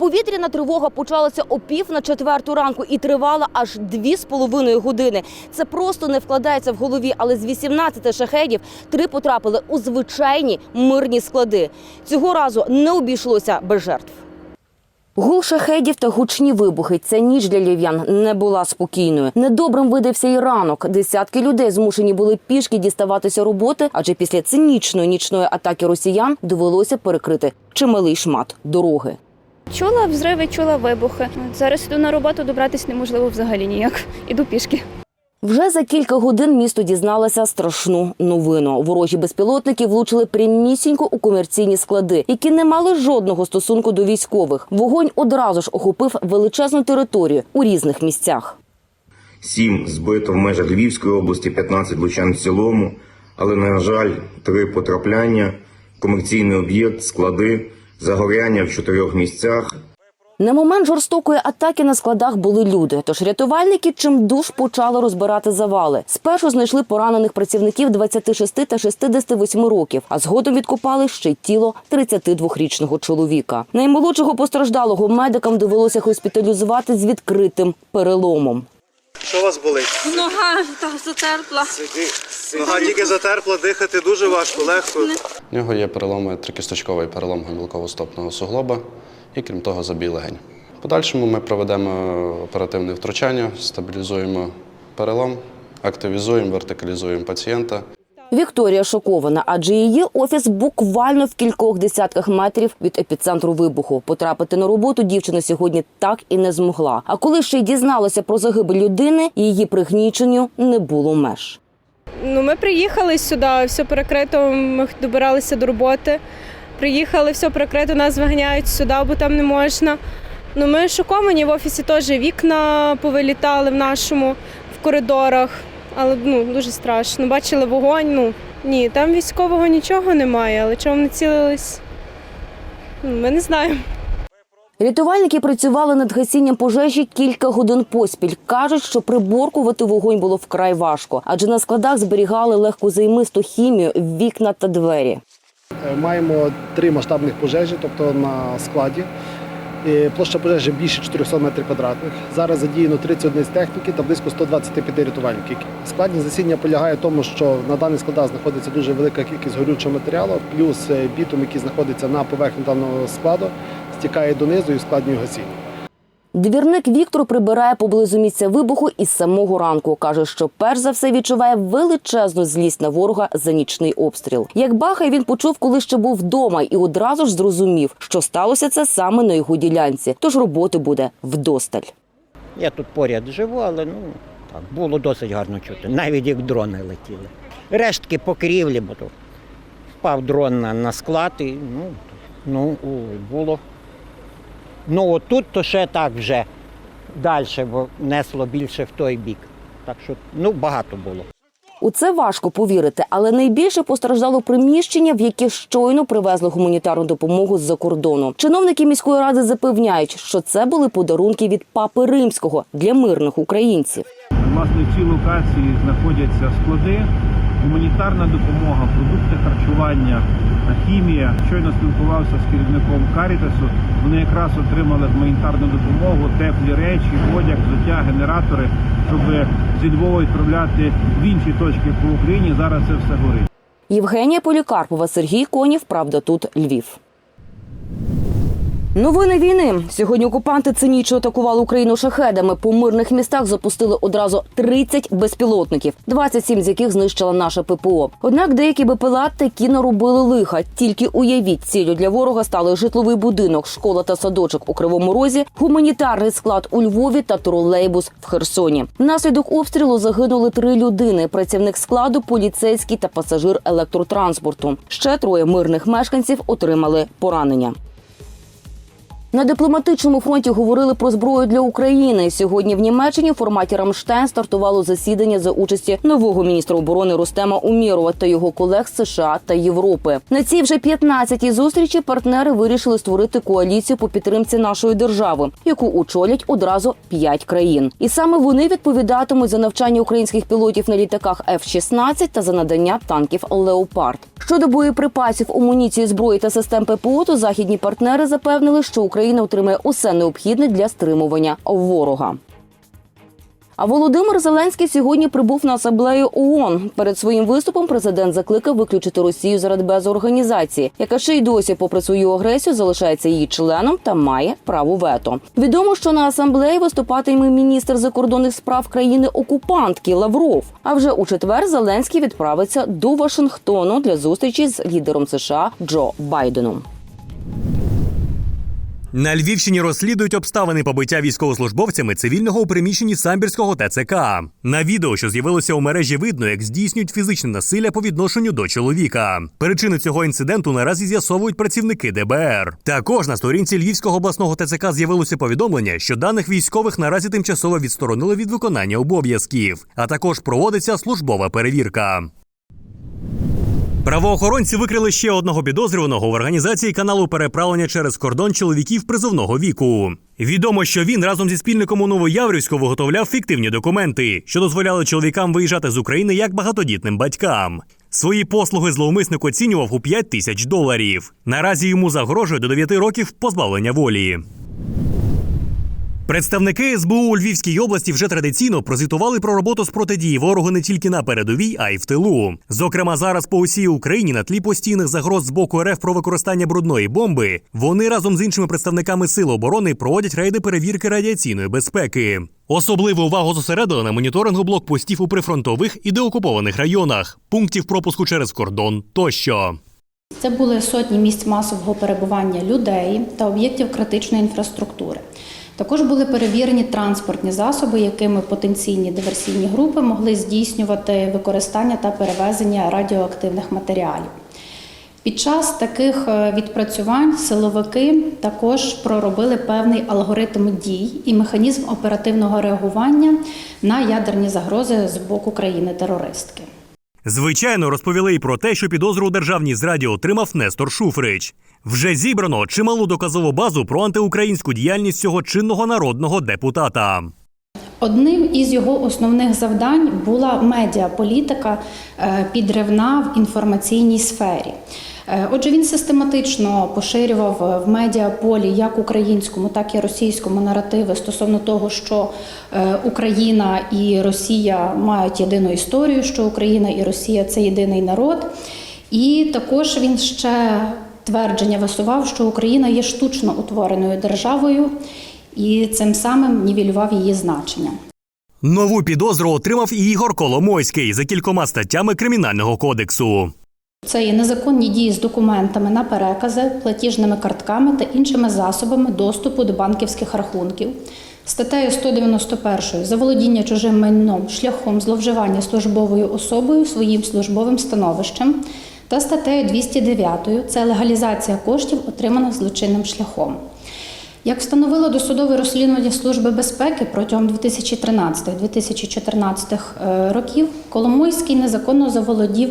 Повітряна тривога почалася о пів на четверту ранку і тривала аж дві з половиною години. Це просто не вкладається в голові, але з 18 шахедів три потрапили у звичайні мирні склади. Цього разу не обійшлося без жертв. Гул шахедів та гучні вибухи. Ця ніч для львів'ян не була спокійною. Недобрим видався і ранок. Десятки людей змушені були пішки діставатися роботи, адже після цинічної нічної атаки росіян довелося перекрити чималий шмат дороги. Чула взриви, чула вибухи. От Зараз іду на роботу, добратися неможливо взагалі ніяк. Іду пішки. Вже за кілька годин місто дізналося страшну новину. Ворожі безпілотники влучили прямісінько у комерційні склади, які не мали жодного стосунку до військових. Вогонь одразу ж охопив величезну територію у різних місцях. Сім збито в межах Львівської області, 15 лучан в цілому, але, на жаль, три потрапляння, комерційний об'єкт, склади, загоряння в чотирьох місцях. На момент жорстокої атаки на складах були люди. Тож рятувальники чимдуж почали розбирати завали. Спершу знайшли поранених працівників 26 та 68 років, а згодом відкопали ще й тіло 32-річного чоловіка. Наймолодшого постраждалого медикам довелося госпіталізувати з відкритим переломом. Що у вас болить? Нога та затерпла. Нога тільки затерпла, дихати дуже важко, легко. У нього є переломи трикісточковий перелом гомілково-стопного суглоба і крім того забій легень. В подальшому ми проведемо оперативне втручання, стабілізуємо перелом, активізуємо, вертикалізуємо пацієнта. Вікторія шокована, адже її офіс буквально в кількох десятках метрів від епіцентру вибуху. Потрапити на роботу дівчина сьогодні так і не змогла. А коли ще й дізналася про загибель людини, її пригніченню не було меж. Ну, ми приїхали сюди, все перекрито. Ми добиралися до роботи. Приїхали, все перекрито, нас виганяють сюди, бо там не можна. Ну, ми шоковані в офісі теж вікна повилітали в нашому в коридорах, але ну, дуже страшно. Бачили вогонь. Ну ні, там військового нічого немає, але чому не цілились? Ну, Ми не знаємо. Рятувальники працювали над гасінням пожежі кілька годин поспіль. кажуть, що приборкувати вогонь було вкрай важко, адже на складах зберігали легку займисту хімію, вікна та двері. Е, Маємо три масштабних пожежі, тобто на складі. Площа пожежі більше 400 метрів квадратних. Зараз задіяно 31 з техніки та близько 125 рятувальників. Складність засіння полягає в тому, що на даних складах знаходиться дуже велика кількість горючого матеріалу, плюс е, бітум, який знаходиться на поверхні даного складу, стікає донизу і ускладнює гасіння. Двірник Віктор прибирає поблизу місця вибуху із самого ранку. каже, що перш за все відчуває величезну злість на ворога за нічний обстріл. Як бахай він почув, коли ще був вдома, і одразу ж зрозумів, що сталося це саме на його ділянці. Тож роботи буде вдосталь. Я тут поряд живу, але ну так було досить гарно чути, навіть як дрони летіли. Рештки покрівлі, бо то впав дрон на, на склад і ну, ну було. Ну отут то ще так вже далі, бо несло більше в той бік. Так що ну багато було. У це важко повірити, але найбільше постраждало приміщення, в яке щойно привезли гуманітарну допомогу з-за кордону. Чиновники міської ради запевняють, що це були подарунки від папи римського для мирних українців. Власне, в цій локації знаходяться склади, гуманітарна допомога, продукти харчування, хімія. Щойно спілкувався з керівником Карітасу. Вони якраз отримали гуманітарну допомогу, теплі речі, одяг, взуття, генератори, щоб зі Львова відправляти в інші точки по Україні. Зараз це все горить. Євгенія Полікарпова, Сергій Конів. Правда, тут Львів. Новини війни сьогодні. Окупанти цинічно атакували Україну шахедами. По мирних містах запустили одразу 30 безпілотників, 27 з яких знищила наша ППО. Однак деякі БПЛА такі наробили лиха. Тільки уявіть, ціллю для ворога стали житловий будинок, школа та садочок у Кривому Розі, гуманітарний склад у Львові та тролейбус в Херсоні. Внаслідок обстрілу загинули три людини: працівник складу, поліцейський та пасажир електротранспорту. Ще троє мирних мешканців отримали поранення. На дипломатичному фронті говорили про зброю для України. Сьогодні в Німеччині в форматі Рамштайн стартувало засідання за участі нового міністра оборони Рустема Умєрова та його колег з США та Європи. На цій вже 15-й зустрічі партнери вирішили створити коаліцію по підтримці нашої держави, яку очолять одразу п'ять країн. І саме вони відповідатимуть за навчання українських пілотів на літаках F-16 та за надання танків Леопард. Щодо боєприпасів, амуніції, зброї та систем ППО, то західні партнери запевнили, що Україна Україна отримає усе необхідне для стримування ворога. А Володимир Зеленський сьогодні прибув на асамблею ООН. Перед своїм виступом президент закликав виключити Росію з Радбезу організації, яка ще й досі, попри свою агресію, залишається її членом та має право вето. Відомо, що на асамблеї виступатиме міністр закордонних справ країни окупантки Лавров. А вже у четвер Зеленський відправиться до Вашингтону для зустрічі з лідером США Джо Байденом. На Львівщині розслідують обставини побиття військовослужбовцями цивільного у приміщенні самбірського ТЦК. На відео, що з'явилося у мережі, видно, як здійснюють фізичне насилля по відношенню до чоловіка. Причини цього інциденту наразі з'ясовують працівники ДБР. Також на сторінці Львівського обласного ТЦК з'явилося повідомлення, що даних військових наразі тимчасово відсторонили від виконання обов'язків, а також проводиться службова перевірка. Правоохоронці викрили ще одного підозрюваного в організації каналу переправлення через кордон чоловіків призовного віку. Відомо, що він разом зі спільником у Новояврівську виготовляв фіктивні документи, що дозволяли чоловікам виїжджати з України як багатодітним батькам. Свої послуги зловмисник оцінював у 5 тисяч доларів. Наразі йому загрожує до 9 років позбавлення волі. Представники СБУ у Львівській області вже традиційно прозвітували про роботу з протидії ворогу не тільки на передовій, а й в тилу. Зокрема, зараз по усій Україні на тлі постійних загроз з боку РФ про використання брудної бомби. Вони разом з іншими представниками сил оборони проводять рейди перевірки радіаційної безпеки. Особливу увагу зосередили на моніторингу блокпостів у прифронтових і деокупованих районах, пунктів пропуску через кордон тощо. Це були сотні місць масового перебування людей та об'єктів критичної інфраструктури. Також були перевірені транспортні засоби, якими потенційні диверсійні групи могли здійснювати використання та перевезення радіоактивних матеріалів. Під час таких е, відпрацювань силовики також проробили певний алгоритм дій і механізм оперативного реагування на ядерні загрози з боку країни-терористки. Звичайно, розповіли й про те, що підозру у державній зраді отримав Нестор Шуфрич. Вже зібрано чималу доказову базу про антиукраїнську діяльність цього чинного народного депутата. Одним із його основних завдань була медіаполітика е, підривна в інформаційній сфері. Е, Отже, він систематично поширював в медіаполі як українському, так і російському наративи стосовно того, що е, Україна і Росія мають єдину історію, що Україна і Росія це єдиний народ. І також він ще твердження висував, що Україна є штучно утвореною державою і цим самим нівелював її значення. Нову підозру отримав і Ігор Коломойський за кількома статтями кримінального кодексу. Це є незаконні дії з документами на перекази, платіжними картками та іншими засобами доступу до банківських рахунків. Статтею 191 заволодіння чужим майном шляхом зловживання службовою особою своїм службовим становищем та статтею 209 це легалізація коштів, отриманих злочинним шляхом. Як встановило досудове розслідування Служби безпеки протягом 2013-2014 е, років, Коломойський незаконно заволодів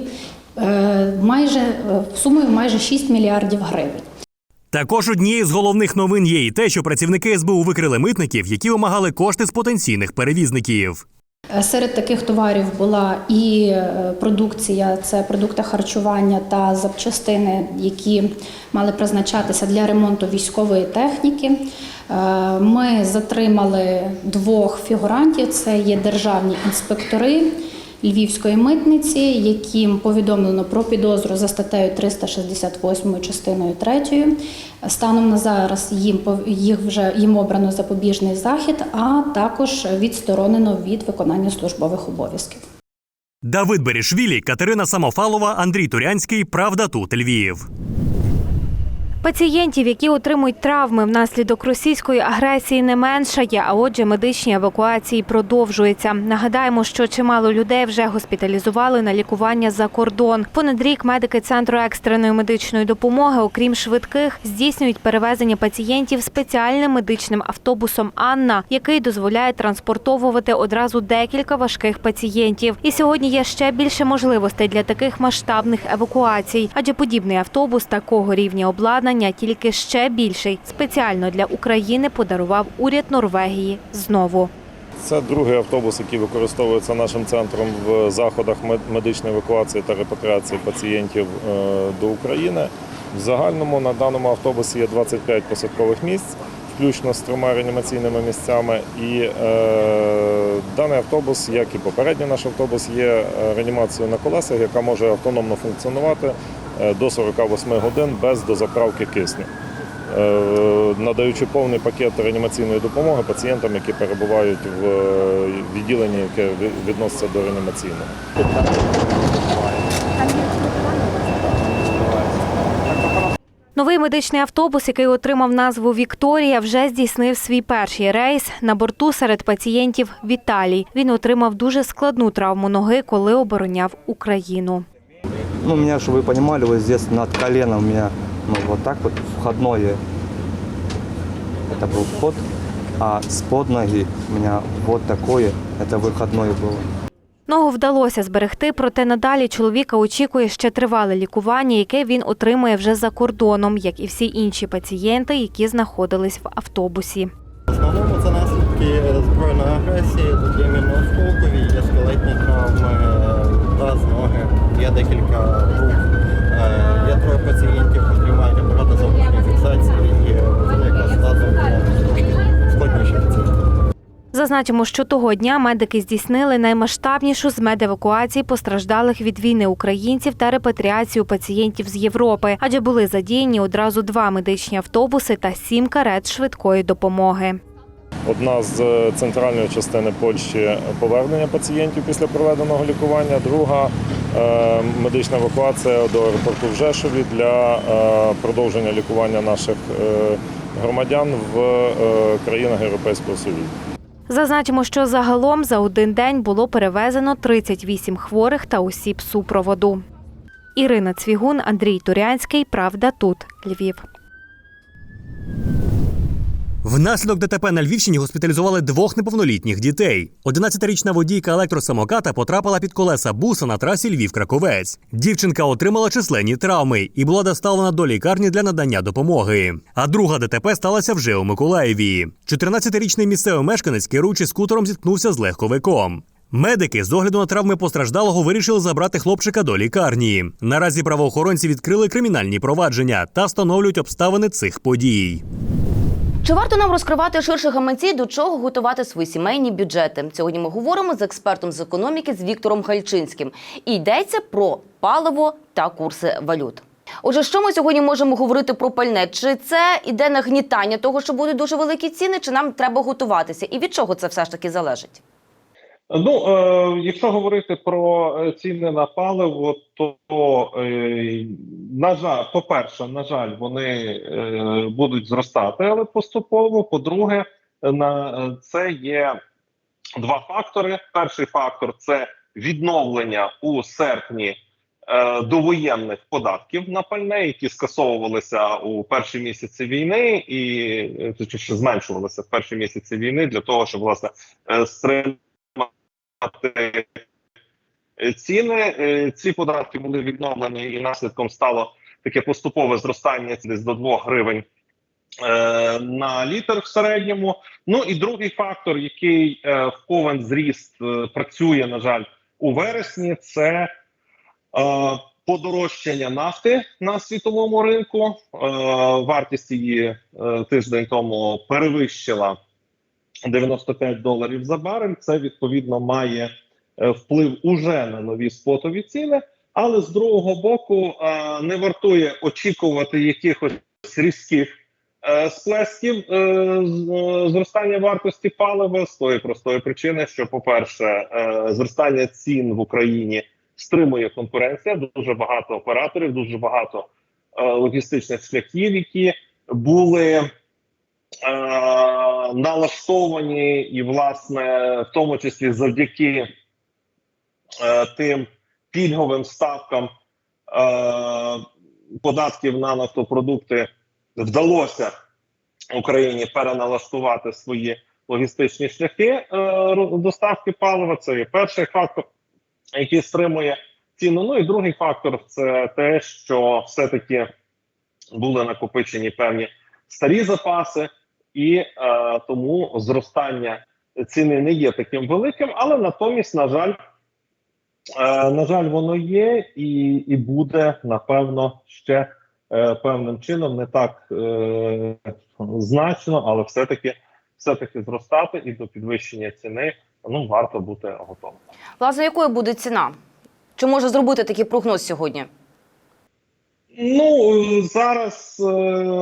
майже е, сумою майже 6 мільярдів гривень. Також однією з головних новин є і те, що працівники СБУ викрили митників, які вимагали кошти з потенційних перевізників. Е, Серед таких товарів була і е, продукція, це продукти харчування та запчастини, які мали призначатися для ремонту військової техніки. Е, Ми затримали двох фігурантів: це є державні інспектори Львівської митниці, яким повідомлено про підозру за статтею 368 частиною 3. Станом на зараз їм їх вже їм обрано запобіжний захід, а також відсторонено від виконання службових обов'язків. Давид Берішвілі, Катерина Самофалова, Андрій Турянський. Правда тут Львів. Пацієнтів, які отримують травми внаслідок російської агресії, не меншає, а отже, медичні евакуації продовжуються. Нагадаємо, що чимало людей вже госпіталізували на лікування за кордон. Понад рік медики центру екстреної медичної допомоги, окрім швидких, здійснюють перевезення пацієнтів спеціальним медичним автобусом Анна, який дозволяє транспортовувати одразу декілька важких пацієнтів. І сьогодні є ще більше можливостей для таких масштабних евакуацій, адже подібний автобус такого рівня обладнання, тільки ще більший, спеціально для України подарував уряд Норвегії знову. Це другий автобус, який використовується нашим центром в заходах мед- медичної евакуації та репатріації пацієнтів е, до України. В загальному на даному автобусі є 25 посадкових місць, включно з трьома реанімаційними місцями. І е, даний автобус, як і попередній наш автобус, є е, реанімацією на колесах, яка може автономно функціонувати е, до 48 годин без дозаправки кисню. Е, надаючи повний пакет реанімаційної допомоги пацієнтам, які перебувають в відділенні, яке відноситься до реанімаційного. Новий медичний автобус, який отримав назву Вікторія, вже здійснив свій перший рейс. На борту серед пацієнтів Віталій. Він отримав дуже складну травму ноги, коли обороняв Україну. Ну, у меня, чтобы вы понимали, вот здесь над коленом у меня ну, вот так вот входное. Это был вход, а с под ноги у меня вот такое, это выходное было. Ногу вдалося зберегти, проте надалі чоловіка очікує ще тривале лікування, яке він отримує вже за кордоном, як і всі інші пацієнти, які знаходились в автобусі. В основному це наслідки збройної агресії, тут є мінно-осколкові, є скелетні травми, таз, ноги, є декілька рук. Е, Є троє пацієнтів, які мають апарати зовнішньої фіксації, і вони якраз тазом трошки складніші пацієнти. Зазначимо, що того дня медики здійснили наймасштабнішу з медевакуацій постраждалих від війни українців та репатріацію пацієнтів з Європи, адже були задіяні одразу два медичні автобуси та сім карет швидкої допомоги. Одна з е, центральної частини Польщі повернення пацієнтів після проведеного лікування. Друга е, медична евакуація до аеропорту в Жешові для е, продовження лікування наших громадян в країнах Європейського Союзу. Зазначимо, що загалом за один день було перевезено 38 хворих та осіб супроводу. Ірина Цвігун, Андрій Турянський. Правда тут Львів. Внаслідок ДТП на Львівщині госпіталізували двох неповнолітніх дітей. 11-річна водійка електросамоката потрапила під колеса буса на трасі Львів-Краковець. Дівчинка отримала численні травми і була доставлена до лікарні для надання допомоги. А друга ДТП сталася вже у Миколаєві. 14-річний місцевий мешканець, керуючи скутером, зіткнувся з легковиком. Медики з огляду на травми постраждалого вирішили забрати хлопчика до лікарні. Наразі правоохоронці відкрили кримінальні провадження та встановлюють обставини цих подій. Чи варто нам розкривати ширше гаманці, до чого готувати свої сімейні бюджети? Сьогодні ми говоримо з експертом з економіки з Віктором Гальчинським. І йдеться про паливо та курси валют. Отже, що ми сьогодні можемо говорити про пальне? Чи це іде нагнітання того, що будуть дуже великі ціни, чи нам треба готуватися? І від чого це все ж таки залежить? Ну, е, якщо говорити про е, ціни на паливо, то, е, на жаль, по-перше, на жаль, вони е, будуть зростати, але поступово. По-друге, на е, це є два фактори. Перший фактор це відновлення у серпні е, довоєнних податків на пальне, які скасовувалися у перші місяці війни, і е, точніше зменшувалися в перші місяці війни для того, щоб власне стримати ціни. Е, Ці податки були відновлені, і наслідком стало таке поступове зростання десь до 2 гривень е, на літр в середньому. Ну і другий фактор, який е, в повен зріст е, працює, на жаль, у вересні, це е, подорожчання нафти на світовому ринку. Е, вартість її е, тиждень тому перевищила 95 доларів за барель. Це відповідно має е, вплив уже на нові спотові ціни. Але з другого боку е, не вартує очікувати якихось різких е, сплесків зростання вартості палива з тої простої причини, що, по-перше, зростання цін в Україні стримує конкуренція. Дуже багато операторів, дуже багато логістичних шляхів, які були налаштовані, і, власне, в тому числі завдяки е, тим пільговим ставкам е, податків на нафтопродукти вдалося Україні переналаштувати свої логістичні шляхи е, доставки палива. Це є перший фактор, який стримує ціну. Ну і другий фактор це те, що все-таки були накопичені певні старі запаси, і е, тому зростання ціни не є таким великим, але натомість, на жаль, е, на жаль, воно є і, і буде напевно ще е, певним чином, не так е, значно, але все-таки все-таки зростати і до підвищення ціни ну варто бути готовим. Власне, якою буде ціна? Чи може зробити такий прогноз сьогодні? Ну зараз е,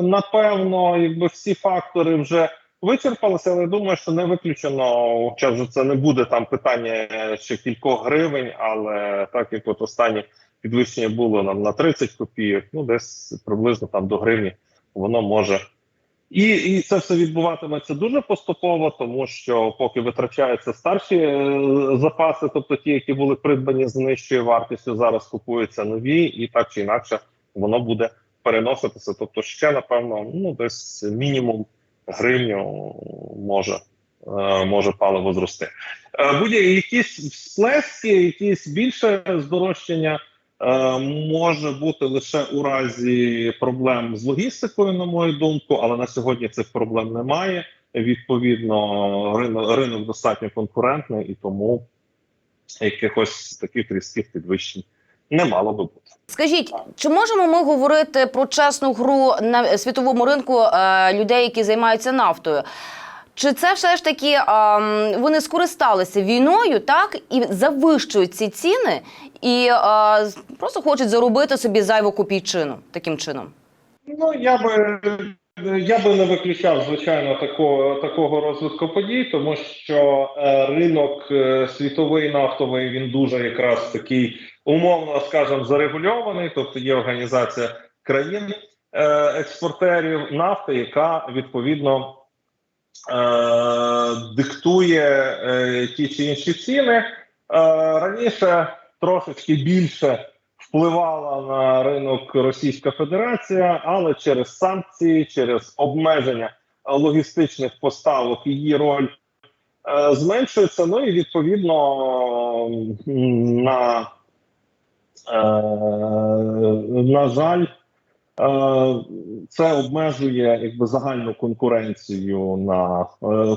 напевно, якби всі фактори вже вичерпалися, але я думаю, що не виключено. Хоча вже це не буде там питання ще кількох гривень, але так як от останнє підвищення було нам на 30 копійок, ну десь приблизно там до гривні воно може. І, і це все відбуватиметься дуже поступово, тому що поки витрачаються старші е, запаси, тобто ті, які були придбані з нижчою вартістю, зараз купуються нові, і так чи інакше воно буде переноситися. Тобто, ще напевно, ну десь мінімум гривню може, е, може паливо зрости. Е, Будь-які якісь всплески, якісь більше здорожчання. е, Може бути лише у разі проблем з логістикою, на мою думку, але на сьогодні цих проблем немає. Відповідно, ринок, ринок достатньо конкурентний і тому якихось таких різких підвищень не мало би бути. Скажіть, чи можемо ми говорити про чесну гру на світовому ринку е, людей, які займаються нафтою? Чи це все ж таки ем, вони скористалися війною, так і завищують ці ціни, і е, просто хочуть заробити собі зайву копійчину таким чином? Ну я би я би не виключав звичайно такого такого розвитку подій, тому що е, ринок е, світовий нафтовий він дуже якраз такий умовно скажімо, зарегульований, тобто є організація країн е, експортерів нафти, яка відповідно диктує ті чи інші ціни. Раніше трошечки більше впливала на ринок Російська Федерація, але через санкції, через обмеження логістичних поставок її роль е, зменшується. Ну і відповідно на, е, на жаль. Е, Це обмежує якби загальну конкуренцію на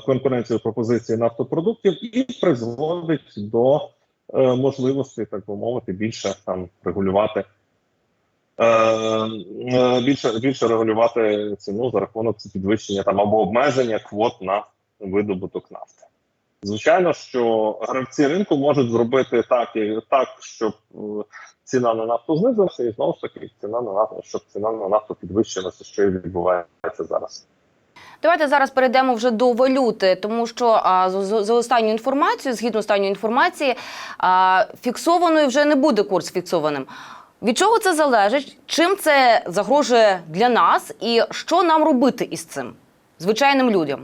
конкуренцію пропозиції нафтопродуктів і призводить до е, можливості, так би мовити, більше там регулювати е, е, більше більше регулювати ціну за рахунок підвищення там або обмеження квот на видобуток нафти. Звичайно, що гравці ринку можуть зробити так, і так, щоб ціна на нафту знизилася, і знову ж таки ціна на нафту, щоб ціна на нафту підвищилася, що і відбувається зараз. Давайте зараз перейдемо вже до валюти, тому що а, з- з- за останню інформацію, згідно останньої інформації, а, фіксованою вже не буде курс фіксованим. Від чого це залежить? Чим це загрожує для нас, і що нам робити із цим звичайним людям?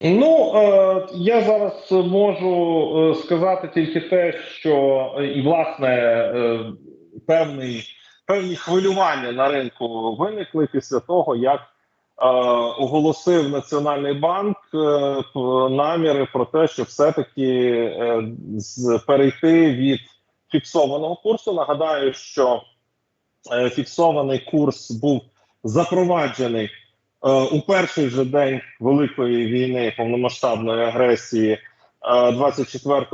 Ну е, я зараз можу е, сказати тільки те, що і власне е, певний певні хвилювання на ринку виникли після того, як оголосив Національний банк е, наміри про те, що все-таки е, перейти від фіксованого курсу. Нагадаю, що е, фіксований курс був запроваджений е, у перший же день великої війни повномасштабної агресії е, 24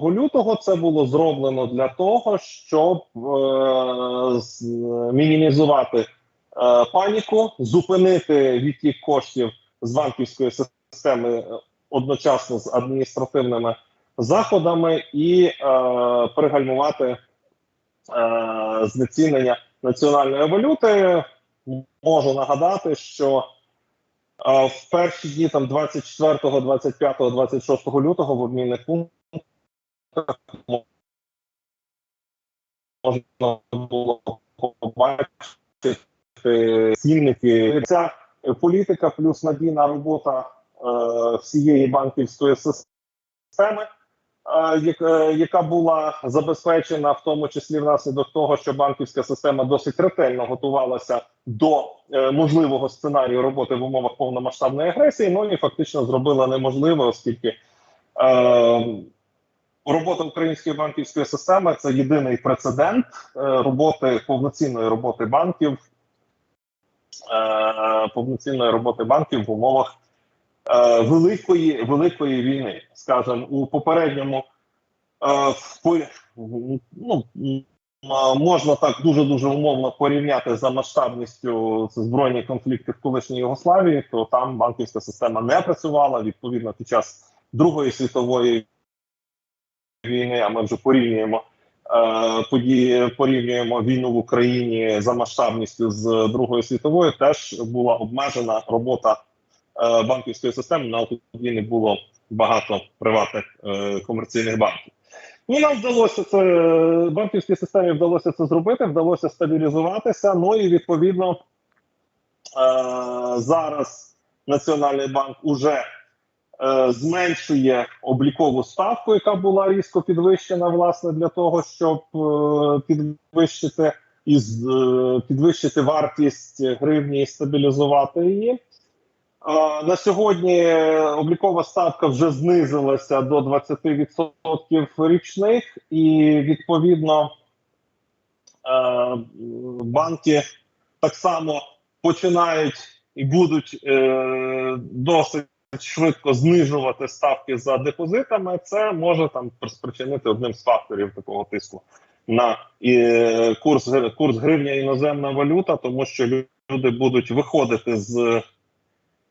лютого. Це було зроблено для того, щоб е, мінімізувати е, паніку, зупинити відтік коштів з банківської системи е, одночасно з адміністративними заходами і е, пригальмувати е, знецінення національної валюти. Можу нагадати, що е, в перші дні там 24, 25, 26 лютого в обмінних пунктах можна було побачити цінники. Ця політика плюс надійна робота е, всієї банківської системи. е, яка- була забезпечена в тому числі внаслідок того, що банківська система досить ретельно готувалася до е, можливого сценарію роботи в умовах повномасштабної агресії. Ну і фактично зробила неможливе, оскільки е, робота української банківської системи це єдиний прецедент е, роботи повноцінної роботи банків, е, повноцінної роботи банків в умовах е, великої великої війни. Скажімо, у попередньому е, ну, можна так дуже дуже умовно порівняти за масштабністю збройні конфлікти в колишній Югославії, то там банківська система не працювала. Відповідно, під час Другої світової війни, а ми вже порівнюємо е, події, порівнюємо війну в Україні за масштабністю з Другою світовою, теж була обмежена робота е, банківської системи. На не було багато приватних е, комерційних банків. Ну, нам вдалося це банківській системі вдалося це зробити, вдалося стабілізуватися. Ну і відповідно е, зараз Національний банк уже е, зменшує облікову ставку, яка була різко підвищена, власне, для того, щоб е, підвищити і е, підвищити вартість гривні і стабілізувати її. Е, На сьогодні облікова ставка вже знизилася до 20% річних, і відповідно е, банки так само починають і будуть е, досить швидко знижувати ставки за депозитами. Це може там спричинити одним з факторів такого тиску на е, курс курс гривня іноземна валюта, тому що люди будуть виходити з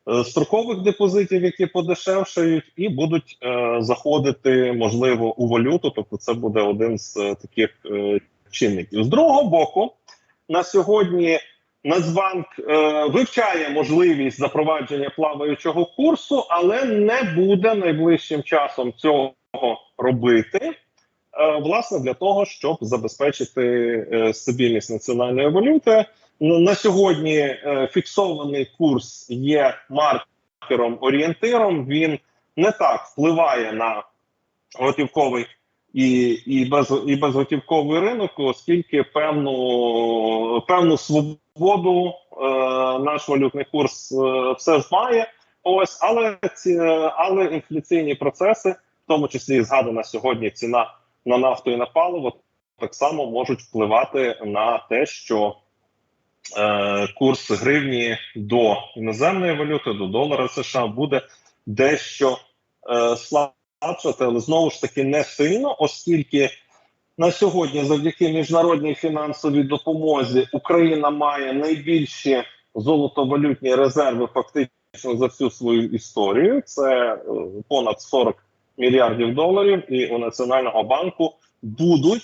е, строкових депозитів, які подешевшають, і будуть е, заходити можливо у валюту. Тобто, це буде один з е, таких е, чинників. З другого боку, на сьогодні Нацбанк е, вивчає можливість запровадження плаваючого курсу, але не буде найближчим часом цього робити. е, Власне, для того, щоб забезпечити е, стабільність національної валюти, Ну, на сьогодні е, фіксований курс є маркером орієнтиром. Він не так впливає на готівковий і, і, без, і безготівковий ринок, оскільки певну, певну свободу е, наш валютний курс е, все ж має. Ось, але ці, але інфляційні процеси, в тому числі згадана сьогодні ціна на нафту і на паливо, так само можуть впливати на те, що е, курс гривні до іноземної валюти, до долара США буде дещо е, слабшати, але знову ж таки не сильно, оскільки на сьогодні, завдяки міжнародній фінансовій допомозі, Україна має найбільші золотовалютні резерви фактично за всю свою історію. Це е, понад 40 мільярдів доларів, і у Національного банку будуть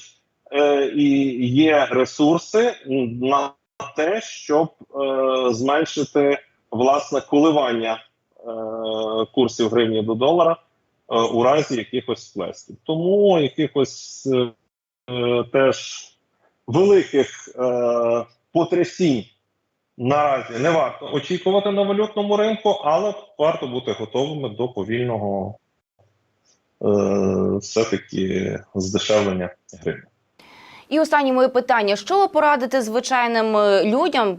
е, і є ресурси на те, щоб е, зменшити власне коливання е, курсів гривні до долара у разі якихось сплесків. Тому якихось е, е, теж великих е, потрясінь наразі не варто очікувати на валютному ринку, але варто бути готовими до повільного е, все-таки здешевлення гривні. І останнє моє питання: що ви порадите звичайним е, людям,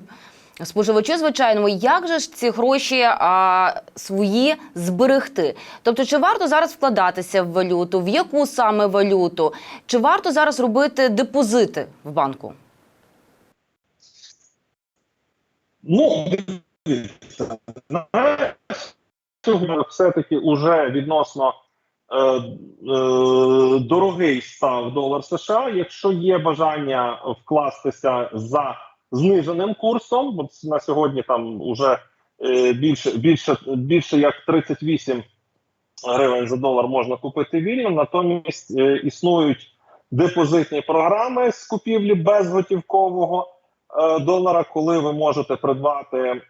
споживачу звичайному, як же ж ці гроші а, свої зберегти? Тобто, чи варто зараз вкладатися в валюту, в яку саме валюту? Чи варто зараз робити депозити в банку? Ну, все-таки уже відносно е, е, дорогий став долар США. Якщо є бажання вкластися за зниженим курсом, бо на сьогодні там уже е, більше, більше, більше як 38 гривень за долар можна купити вільно. Натомість е, існують депозитні програми з купівлі безготівкового е, долара, коли ви можете придбати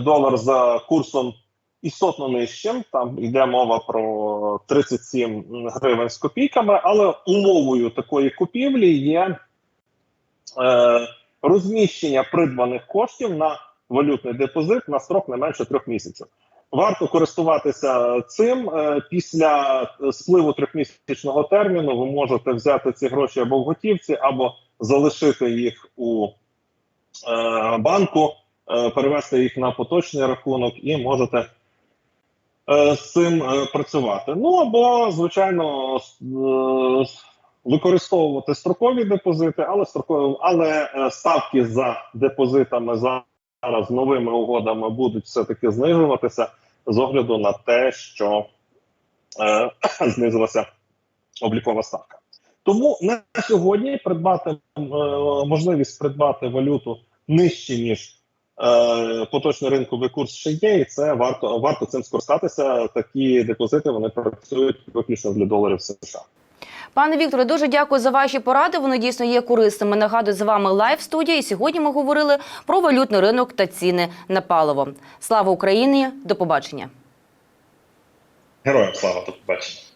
долар за курсом істотно нижчим. Там йде мова про 37 гривень з копійками, але умовою такої купівлі є е, розміщення придбаних коштів на валютний депозит на строк не менше трьох місяців. Варто користуватися цим Е, після спливу трьохмісячного терміну. Ви можете взяти ці гроші або в готівці, або залишити їх у е, банку, е, перевести їх на поточний рахунок і можете е, з цим е, працювати. Ну або звичайно е, використовувати строкові депозити, але строкові, але е, ставки за депозитами зараз новими угодами будуть все таки знижуватися з огляду на те, що е, знизилася облікова ставка. Тому на сьогодні придбати е, можливість придбати валюту нижче ніж поточний ринковий курс ще є, і це варто варто цим скористатися. Такі депозити вони працюють виключно для доларів США. Пане Вікторе, дуже дякую за ваші поради. Вони дійсно є корисними. Нагадую, з вами лайв студія. І сьогодні ми говорили про валютний ринок та ціни на паливо. Слава Україні! До побачення! Героям слава до побачення.